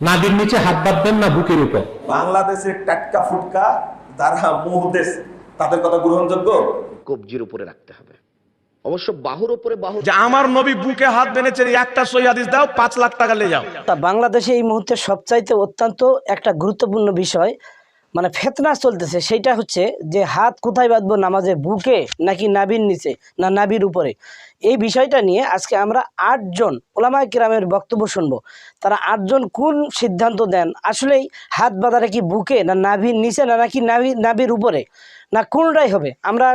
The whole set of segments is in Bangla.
নাদির নিচে হাত বাঁধবেন না বুকের উপর? বাংলাদেশের টাটকা ফুটকা যারা মুহদেশ তাদের কথা গ্রহণযোগ্য? কবজির উপরে রাখতে হবে। অবশ্য বাহুর উপরে বাহু যে আমার নবী বুকে হাত বেঁধেছেন একটা সই হাদিস দাও পাঁচ লাখ টাকা নিয়ে যাও। তা বাংলাদেশে এই মুহূর্তে সবচাইতে অত্যন্ত একটা গুরুত্বপূর্ণ বিষয় মানে ফেতনা চলতেছে, সেইটা হচ্ছে যে হাত কোথায় বাঁধবো নামাজে, বুকে নাকি নাবির নিচে না নাবির উপরে? এই বিষয়টা নিয়ে আজকে আমরা আটজন ওলামায় কিরামের বক্তব্য শুনব। তারা আটজন কোন সিদ্ধান্ত দেন? আসলেই হাত বাঁধাটা কি বুকে না নাভির নিচে না নাকি নাভি নাবির উপরে? না, কোনটাই হবে। আমরা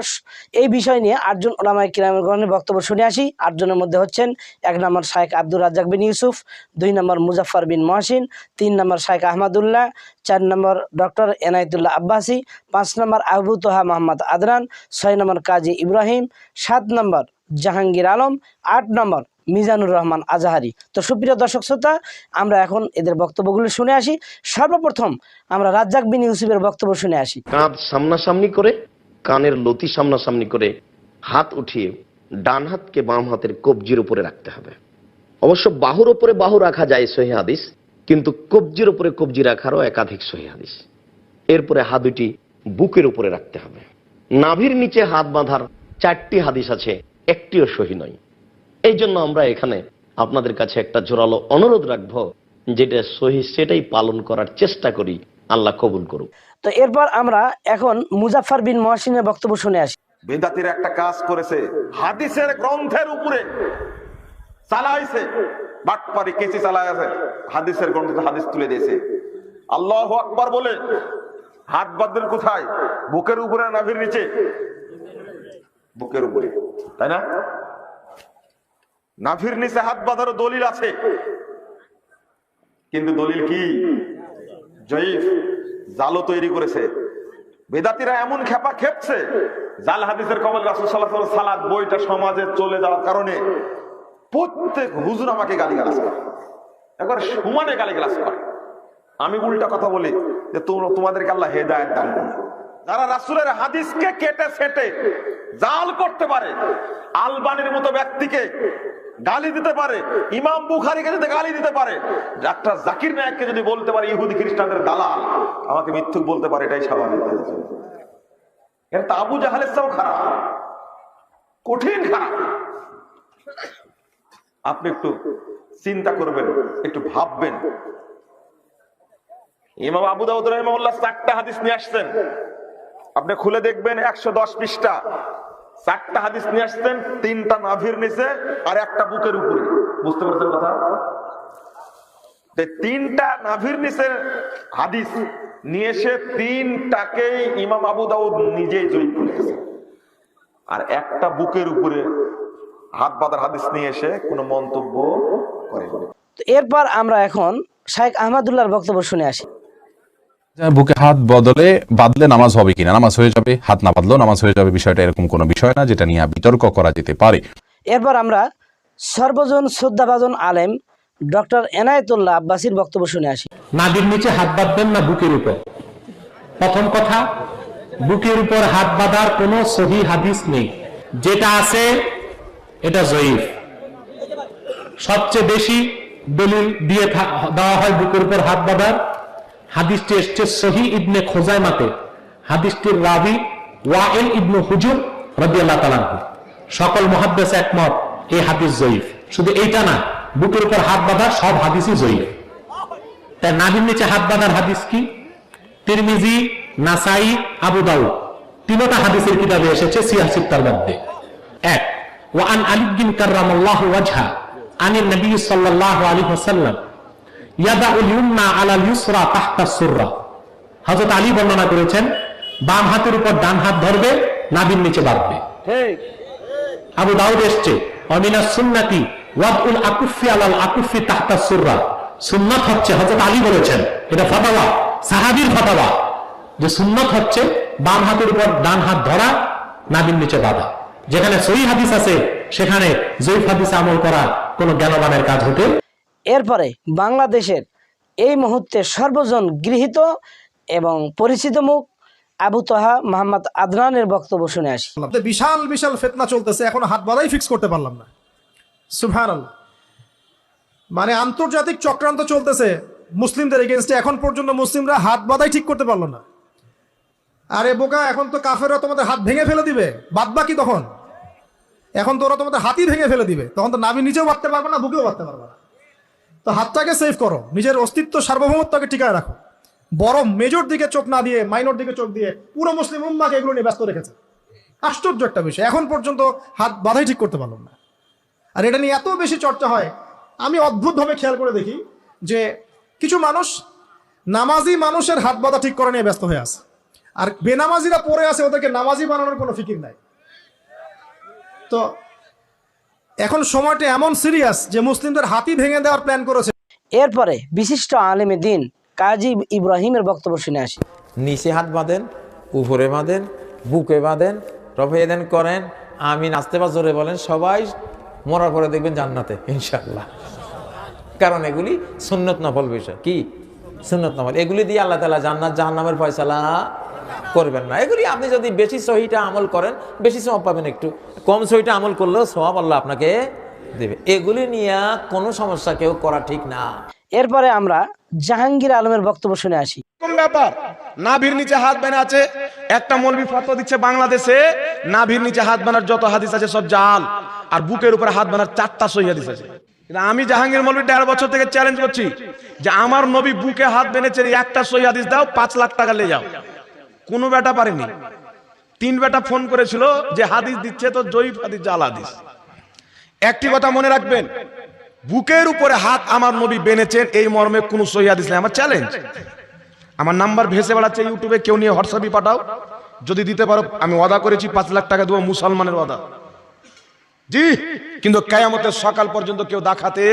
এই বিষয় নিয়ে আটজন ওলামায় কিরামের গণের বক্তব্য শুনে আসি। আটজনের মধ্যে হচ্ছেন, এক নম্বর শায়েখ আব্দুর রাজ্জাক বিন ইউসুফ, দুই নম্বর মুজাফফর বিন মহসিন, তিন নম্বর শায়েখ আহমদুল্লাহ, চার নম্বর ডক্টর এনায়েতুল্লাহ আব্বাসি, পাঁচ নম্বর আবু তোহা মোহাম্মদ আদরান ছয় নম্বর কাজী ইব্রাহিম, সাত নম্বর জাহাঙ্গীর আলম, আট নম্বর মিজানুর রহমান আজাহারি। তো সুপ্রিয় দর্শক শ্রোতা, আমরা এখন এদের বক্তব্যগুলো শুনে আসি। সর্বপ্রথম আমরা রাজ্জাক বিন ইউসুফের বক্তব্য শুনে আসি। কাঁধ সামনাসামনি করে, কানের লতি সামনাসামনি করে হাত উঠিয়ে ডান হাতকে বাম হাতের কবজির উপরে রাখতে হবে। অবশ্য বাহুর উপরে বাহু রাখা যায় সহি হাদিস, কিন্তু কবজির উপরে কবজি রাখারও একাধিক সহি হাদিস। এরপরে হাত দুটি বুকের উপরে রাখতে হবে। নাভির নিচে হাত বাঁধার চারটি হাদিস আছে, একটিও সহি নয়। এই জন্য আমরা এখানে আপনাদের কাছে একটা জোরালো অনুরোধ রাখব যেটা সহি সেটাই পালন করার চেষ্টা করি। আল্লাহ কবুল করুক। তো এরপর আমরা এখন মুজাফফর বিন মহসিনের বক্তব্য শুনে আসি। বেদাতির একটা কাজ করেছে হাদিসের গ্রন্থের উপরে চালাইছে। বাটপারি কেচি চালায় আছে হাদিসের গ্রন্থ হাদিস তুলে দিয়েছে। আল্লাহ আকবার বলে হাত বাঁধবেন কোথায়? বুকের উপরে না নাভির নিচে? বুকের উপরে তাই না? নাভির নিচে হাত বাঁধারও দলিল আছে। কিন্তু দলিল কি? জয়ীফ, জালও তৈরি করেছে। বেদাতিরা এমন খেপা খেপছে, জাল হাদিসের কমল রাসুল সাল্লাহ সালাদ বইটা সমাজে চলে যাওয়ার কারণে প্রত্যেক হুজুর আমাকে গালি গালাজ করে। একবার সমানে গালি গালাজ করে। আমি উল্টা কথা বলি যে তোমরা, তোমাদেরকে আল্লাহ হেদায়ত দান করুন। যারা রাসুলের হাদিসকে কেটে সেটে জাল করতে পারে, আলবানির মতো ব্যক্তিকে গালি দিতে পারে। ইমাম বুখারিকে যদি গালি দিতে পারে। ডাক্তার জাকির নায়ককে যদি বলতে পারে, ইহুদি খ্রিস্টানদের দালাল, আমাকে মিথ্যুক বলতে পারে, এটাই স্বাভাবিক। এটা তো আবু জাহালের চেয়েও খারাপ। কঠিন খারাপ। আপনি একটু চিন্তা করবেন, একটু ভাববেন। ইমাম আবু দাউদ রহমাল্লাহ চারটা হাদিস নিয়ে আসছেন। আপনি খুলে দেখবেন একশো দশ পৃষ্ঠা। চারটা হাদিস নিয়ে আসছেন, তিনটা নাভির নিচে আর একটা বুকের উপরে। বুঝতে পারছেন কথা? তিনটা নাভির নিচে হাদিস নিয়ে এসে তিনটাকেই ইমাম আবু দাউদ নিজেই জয়ী করে আর একটা বুকের উপরে হাত বাঁধার হাদিস নিয়ে এসে কোনো মন্তব্য করেনি এরপর আমরা এখন শাহেখ আহমদুল্লাহর বক্তব্য শুনে আসি। বুকে হাত বদলে বাদলে নামাজ হবে কিনা? নামাজ হয়ে যাবে হাত না বাদলেও নামাজ হয়ে যাবে বিষয়টা এরকম কোনো বিষয় না যেটা নিয়ে বিতর্ক করা যেতে পারে। এরপর আমরা সর্বজন শ্রদ্ধাভাজন আলেম ডক্টর এনায়েতুল্লাহ আব্বাসির বক্তব্য শুনে আসি। নাদির নিচে হাত বাঁধবেন না বুকের উপর? প্রথম কথা বুকের উপর হাত বাঁধার কোনো সহি হাদিস নেই। যেটা আছে এটা জয়ীফ। সবচেয়ে বেশি দলিল দিয়ে দেওয়া হয় বুকের উপর হাত বাঁধার। হাদিসটি এসছে সহি ইবনে খোজাইমাতে। হাদিসটির রাবি ওয়াইল ইবনু হুজুর রাদিয়াল্লাহ তাআলা সকল মহাদ্দেশ একমত, এই হাদিস জয়ীফ। শুধু এইটা না, বুকের উপর হাত বাঁধা সব হাদিসই জয়ীফ। তার নাভির নিচে হাত বাঁধার হাদিস কি? তিরমিজি, নাসাই, আবু দাউদ। তিনটা হাদিসের কিতাবে এসেছে সিয়াসিত্তার মধ্যে। এক ওয়ান আলী বিন কাররামাল্লাহু ওয়াজহা, আনির নবী সাল্লাল্লাহু আলাইহি ওয়াসাল্লাম হযরত আলী বর্ণনা করেছেন বাম হাতের উপর ডান হাত ধরবে নাভির নিচে বাঁধবে। আবু দাউদ এসছে অমিনা সুন্নাতি ওয়াদউল আকুফি আলাল আকুফি তাহতা সুররা। সুন্নাত হচ্ছে হযরত আলী বলেছেন এটা সাহাবীর যে সুন্নাত হচ্ছে বাম হাতের উপর ডান হাত ধরা নাবির নিচে বাঁধা। যেখানে সহি হাদিস আছে সেখানে জয়ীফ হাদিস আমল করা কোনো জ্ঞানবানের কাজ হতে এরপরে বাংলাদেশের এই মুহূর্তে সর্বজন গৃহীত এবং পরিচিত মুখ আবু তোহা মোহাম্মদ আদনানের বক্তব্য শুনে আসি। বিশাল বিশাল ফেতনা চলতেছে, এখন হাত বাঁধাই ফিক্স করতে পারলাম না। সুভান মানে আন্তর্জাতিক চক্রান্ত চলতেছে, মুসলিমদের এগেনস্টে এখন পর্যন্ত মুসলিমরা হাত বাঁধাই ঠিক করতে পারল না। আরে বোকা, এখন তো কাফেররা তোমাদের হাত ভেঙে ফেলে দিবে। বাদ বাকি তখন। এখন তো ওরা তোমাদের হাতই ভেঙে ফেলে দিবে। তখন তো নাভি নিচেও বাঁধতে পারবে না, বুকেও বাঁধতে পারবে না। তো হাতটাকে সেভ করো। নিজের অস্তিত্ব, সার্বভৌমত্বকে টিকায় রাখো। বড় মেজর দিকে চোখ না দিয়ে মাইনর দিকে চোখ দিয়ে পুরো মুসলিম উম্মাকে এগুলো নিয়ে ব্যস্ত রেখেছে। আশ্চর্য একটা বিষয়। এখন পর্যন্ত হাত বাধাই ঠিক করতে পারলাম না। আর এটা নিয়ে এত বেশি চর্চা হয়, আমি অদ্ভুতভাবে খেয়াল করে দেখি যে কিছু মানুষ নামাজি মানুষের হাত বাঁধা ঠিক করা নিয়ে ব্যস্ত হয়ে আছে। আর বেনামাজিরা পড়ে আছে, ওদেরকে নামাজি বানানোর কোনো ফিকির নাই। তো এখন সময়টা এমন সিরিয়াস যে মুসলিমদের হাতি ভেঙে দেওয়ার প্ল্যান করেছে। এরপরে বিশিষ্ট আলেমে দিন কাজী ইব্রাহিমের বক্তব্য শুনে আসি। নিচে হাত বাঁধেন উপরে বাঁধেন বুকে বাঁধেন রফে দেন করেন আমি নাচতে বা জোরে বলেন সবাই মরার পরে দেখবেন জান্নাতে ইনশাল্লাহ কারণ এগুলি সুন্নত নফল বিষয়। কি? সুন্নত নফল। এগুলি দিয়ে আল্লাহ তালা জান্নাত জাহান্নামের ফয়সালা করবেন না। এগুলি আপনি যদি বেশি সহিটা আমল করেন বেশি সব পাবেন একটু। কম সহিটা আমল করলেও সব আল্লাহ আপনাকে দেবে। এগুলি নিয়ে কোনো সমস্যা কেউ করা ঠিক না। এরপরে আমরা জাহাঙ্গীর আলমের বক্তব্য শুনে আসি। কোন ব্যাপার? নাভির নিচে হাত বেনা আছে। একটা মৌলবি ফটো দিচ্ছে বাংলাদেশে। নাভির নিচে হাত বানার যত হাদিস আছে সব জাল। আর বুকের উপরে হাত বানার চারটা সহি হাদিস আছে। আমি জাহাঙ্গীর মৌলবি দেড় বছর থেকে চ্যালেঞ্জ করছি যে আমার নবী বুকে হাত বেনেছে এই একটা সহি হাদিস দাও পাঁচ লাখ টাকা নিয়ে যাও। কোনো বেটা পারেনি। তিন বেটা ফোন করেছিল যে হাদিস দিচ্ছে তো জয়ীফ হাদিস, জাল হাদিস। একটি কথা মনে রাখবেন, বুকের উপরে হাত আমার নবী বেনেছেন এই মর্মে কোনো সহি হাদিস নেই। আমার চ্যালেঞ্জ আমার নাম্বার ভেসে বেড়াচ্ছে ইউটিউবে, কেউ নিয়ে হোয়াটসঅ্যাপে পাঠাও। যদি দিতে পারো, আমি ওয়াদা করেছি, পাঁচ লাখ টাকা দেবো মুসলমানের ওয়াদা। জি, কিন্তু কেয়ামতের সকাল পর্যন্ত কেউ দেখাতে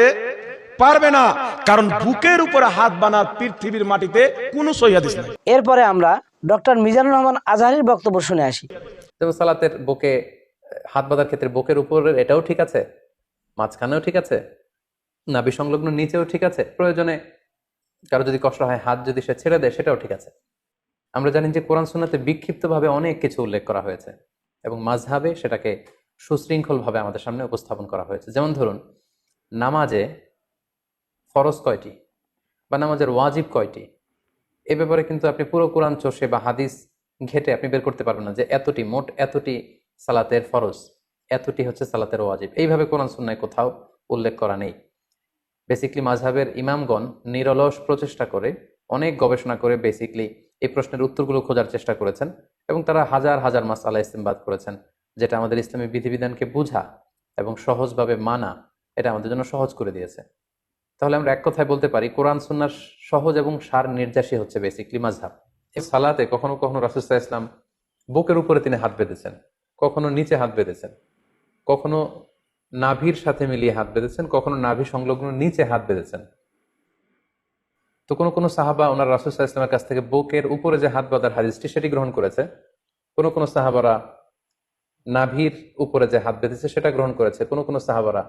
পারবে না। কারণ বুকের উপরে হাত বানার পৃথিবীর মাটিতে কোনো সহিদিস নেই। এরপরে আমরা ডক্টর মিজানুর রহমান আজহারির বক্তব্য শুনে আসি। যেমন সালাতের বুকে হাত বাঁধার ক্ষেত্রে বুকের উপরে এটাও ঠিক আছে? মাঝখানেও ঠিক আছে? নাভি সংলগ্ন নিচেও ঠিক আছে? প্রয়োজনে কারও যদি কষ্ট হয় হাত যদি সে ছেড়ে দেয় সেটাও ঠিক আছে। আমরা জানি যে কোরআন সুন্নাতে বিক্ষিপ্তভাবে অনেক কিছু উল্লেখ করা হয়েছে এবং মাঝহাবে সেটাকে সুশৃঙ্খলভাবে আমাদের সামনে উপস্থাপন করা হয়েছে। যেমন ধরুন নামাজে ফরজ কয়টি বা নামাজের ওয়াজিব কয়টি? এ ব্যাপারে কিন্তু আপনি পুরো কোরআন চষে বা হাদিস ঘেটে আপনি বের করতে পারবেন না যে এতটি মোট এতটি সালাতের ফরজ, এতটি হচ্ছে সালাতের ওয়াজিব। এইভাবে কোরআন সুন্নায় কোথাও উল্লেখ করা নেই। বেসিকলি মাঝহাবের ইমামগণ নিরলস প্রচেষ্টা করে, অনেক গবেষণা করে বেসিকলি এই প্রশ্নের উত্তরগুলো খোঁজার চেষ্টা করেছেন এবং তারা হাজার হাজার মাস আল্লাহ ইসলামবাদ করেছেন, যেটা আমাদের ইসলামী বিধিবিধানকে বোঝা এবং সহজভাবে মানা, এটা আমাদের জন্য সহজ করে দিয়েছে। তাহলে আমরা এক কথায় বলতে পারি, কোরআন সুন্নার সহজ এবং সার নির্যাসী হচ্ছে বেসিকলি মাঝহাব। এই সালাতে কখনো কখনো রাসুসাহ ইসলাম বুকের উপরে তিনি হাত বেঁধেছেন, কখনো নিচে হাত বেঁধেছেন, কখনো নাভির সাথে মিলিয়ে হাত বেঁধেছেন, কখনো নাভি সংলগ্ন নিচে হাত বেঁধেছেন। তো কোনো কোনো সাহাবা ওনার রাসুসাহ ইসলামের কাছ থেকে বুকের উপরে যে হাত বাঁধার হাদিসটি সেটি গ্রহণ করেছে, কোনো কোনো সাহাবারা নাভির উপরে যে হাত বেঁধেছে সেটা গ্রহণ করেছে, কোনো কোনো সাহাবারা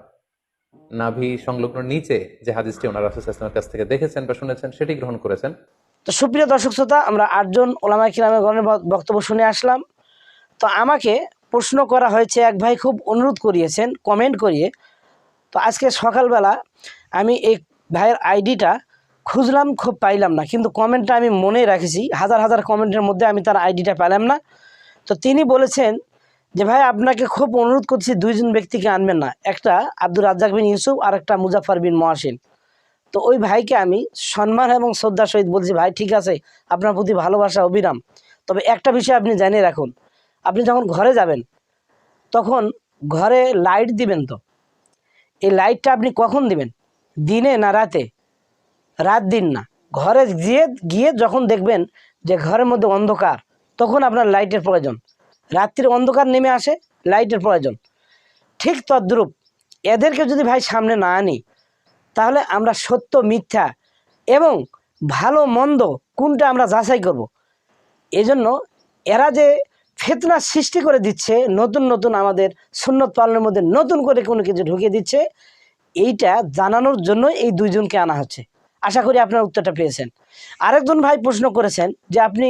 নাভি সংলগ্ন নিচে যে হাদিসটি ওনার ইসলামের কাছ থেকে দেখেছেন বা শুনেছেন, সেটি গ্রহণ করেছেন। তো সুপ্রিয় দর্শক শ্রোতা, আমরা আটজন ওলামা কিরামের গণের বক্তব্য শুনে আসলাম। তো আমাকে প্রশ্ন করা হয়েছে, এক ভাই খুব অনুরোধ করিয়েছেন কমেন্ট করিয়ে। তো আজকে সকালবেলা আমি এই ভাইয়ের আইডিটা খুঁজলাম, খুব পাইলাম না, কিন্তু কমেন্টটা আমি মনে রাখেছি। হাজার হাজার কমেন্টের মধ্যে আমি তার আইডিটা পেলাম না। তো তিনি বলেছেন যে ভাই, আপনাকে খুব অনুরোধ করছি দুইজন ব্যক্তিকে আনবেন না। একটা আব্দুর রাজ্জাক বিন ইউসুফ আর একটা মুজাফর বিন মহাসিন তো ওই ভাইকে আমি সম্মান এবং শ্রদ্ধার সহিত বলছি, ভাই, ঠিক আছে, আপনার প্রতি ভালোবাসা, অবিরাম। তবে একটা বিষয় আপনি জানিয়ে রাখুন, আপনি যখন ঘরে যাবেন, তখন ঘরে লাইট দিবেন তো। এই লাইটটা আপনি কখন দিবেন? দিনে না রাতে? রাত দিন না। ঘরে গিয়ে গিয়ে যখন দেখবেন যে ঘরের মধ্যে অন্ধকার, তখন আপনার লাইটের প্রয়োজন। রাত্রির অন্ধকার নেমে আসে, লাইটের প্রয়োজন। ঠিক তদ্রূপ, এদেরকে যদি ভাই সামনে না আনি, তাহলে আমরা সত্য, মিথ্যা এবং ভালো, মন্দ কোনটা আমরা যাচাই করব। এজন্য এরা যে ফেতনা সৃষ্টি করে দিচ্ছে, নতুন নতুন আমাদের সুন্নত পালনের মধ্যে নতুন করে কোনো কিছু ঢুকিয়ে দিচ্ছে, এইটা জানানোর জন্য এই দুইজনকে আনা হচ্ছে। আশা করি আপনার উত্তরটা পেয়েছেন। আরেকজন ভাই প্রশ্ন করেছেন যে আপনি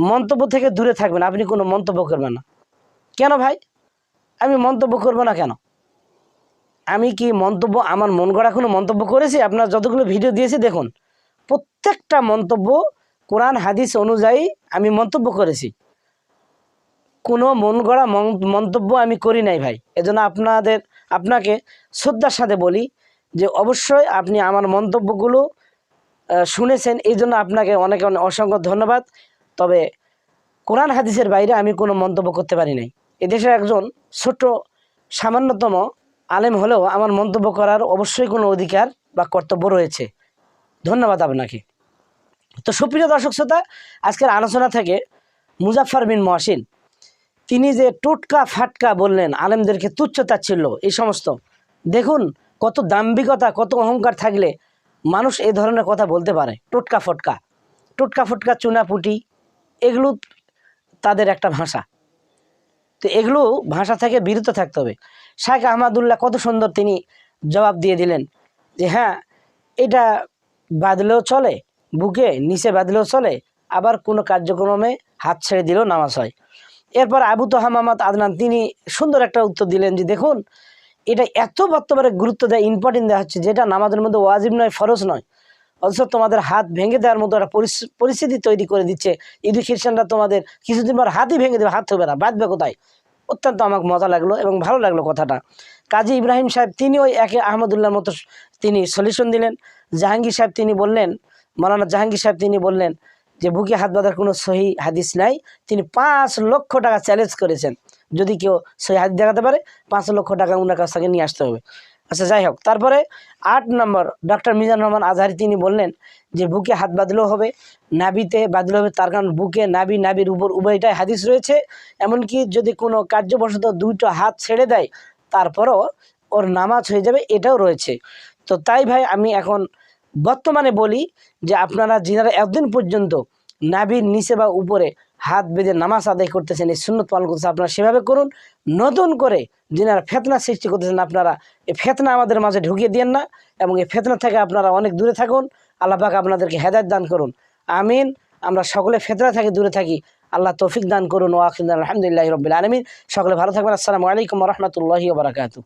মন্তব্য থেকে দূরে থাকবেন, আপনি কোনো মন্তব্য করবেন না। কেন ভাই? আমি মন্তব্য করব না কেন? আমি কি মন্তব্য, আমার মন গড়া কোনো মন্তব্য করেছি? আপনার যতগুলো ভিডিও দিয়েছি, দেখুন, প্রত্যেকটা মন্তব্য কোরআন, হাদিস অনুযায়ী আমি মন্তব্য করেছি। কোনো মন গড়া মন- মন্তব্য আমি করি নাই ভাই। এজন্য আপনাদের, আপনাকে শ্রদ্ধার সাথে বলি যে অবশ্যই আপনি আমার মন্তব্যগুলো শুনেছেন। এই জন্য আপনাকে অনেক অনেক অসংখ্য ধন্যবাদ। তবে কোরআন হাদিসের বাইরে আমি কোনো মন্তব্য করতে পারি নাই। এদেশের একজন ছোট সামান্যতম আলেম হলেও আমার মন্তব্য করার অবশ্যই কোনো অধিকার বা কর্তব্য রয়েছে। ধন্যবাদ আপনাকে। তো সুপ্রিয় দর্শক শ্রোতা, আজকের আলোচনা থেকে মুজাফফর বিন মহসিন, তিনি যে টোটকা ফাটকা বললেন, আলেমদেরকে তুচ্ছতা ছিল এই সমস্ত। দেখুন কত দাম্ভিকতা, কত অহংকার থাকলে মানুষ এ ধরনের কথা বলতে পারে। টোটকা ফটকা। টোটকা ফটকা চুনাপুটি এগুলো তাদের একটা ভাষা। তো এগুলো ভাষা থেকে বিরত থাকতে হবে। শাহ আহমদুল্লাহ কত সুন্দর তিনি জবাব দিয়ে দিলেন যে হ্যাঁ এটা বাঁধলেও চলে, বুকে নিচে বাঁধলেও চলে, আবার কোনো কার্যক্রমে হাত ছেড়ে দিলেও নামাজ হয়। এরপর আবু তোহা মামাদ আদনান তিনি সুন্দর একটা উত্তর দিলেন যে, দেখুন, এটা এত বর্তমানে গুরুত্ব দেয় ইম্পর্টেন্ট দেওয়া হচ্ছে, যেটা নামাজের মধ্যে ওয়াজিব নয়, ফরজ নয়। অথচ তোমাদের হাত ভেঙে দেওয়ার মতো একটা পরিস- পরিস্থিতি তৈরি করে দিচ্ছে। ইদু খ্রিস্টানরা তোমাদের কিছুদিন পর হাতই ভেঙে দেবে, হাত হবে না, বাঁধবে কোথায়? অত্যন্ত আমার মজা লাগল এবং ভালো লাগল কথাটা। কাজী ইব্রাহিম সাহেব তিনি ওই একে আহমদুল্লাহর মতো তিনি সলিউশন দিলেন। জাহাঙ্গীর সাহেব তিনি বললেন, মৌলানা জাহাঙ্গীর সাহেব তিনি বললেন যে, বুকে হাত বাঁধার কোনো সহি হাদিস নাই। তিনি পাঁচ লক্ষ টাকা চ্যালেঞ্জ করেছেন। যদি কেউ সহি হাদিস দেখাতে পারে, পাঁচ লক্ষ টাকা ওনার কাছ থেকে নিয়ে আসতে হবে। আচ্ছা যাই হোক তারপরে আট নম্বর, ডক্টর মিজান রহমান আজহারি তিনি বললেন যে, বুকে হাত বাঁধলেও হবে নাবিতে বাঁধলে হবে, তার কারণ বুকে নাবি নাবির উপর উভয়টাই হাদিস রয়েছে। এমনকি যদি কোনো কার্যবশত দুটো হাত ছেড়ে দেয়, তারপরও ওর নামাজ হয়ে যাবে, এটাও রয়েছে। তো তাই ভাই, আমি এখন বর্তমানে বলি যে, আপনারা যিনারা একদিন পর্যন্ত নাবির নিচে বা উপরে হাত বেঁধে নামাজ আদায় করতেছেন, এই শূন্য পালন করতেছেন, আপনারা সেভাবে করুন। নতুন করে যিনারা ফেতনা সৃষ্টি করতেছেন, আপনারা এই ফেতনা আমাদের মাঝে ঢুকিয়ে দিয়েন না এবং এই ফেতনা থেকে আপনারা অনেক দূরে থাকুন। আল্লাহ পাক আপনাদেরকে হেদায়ত দান করুন। আমিন। আমরা সকলে ফেতনা থেকে দূরে থাকি। আল্লাহ তৌফিক দান করুন। ও আখির আলহামদুলিল্লাহ রবিল আলমিন। সকলে ভালো থাকবেন। আসসালামু আলাইকুম রহমতুল্লাহি বারাকাতু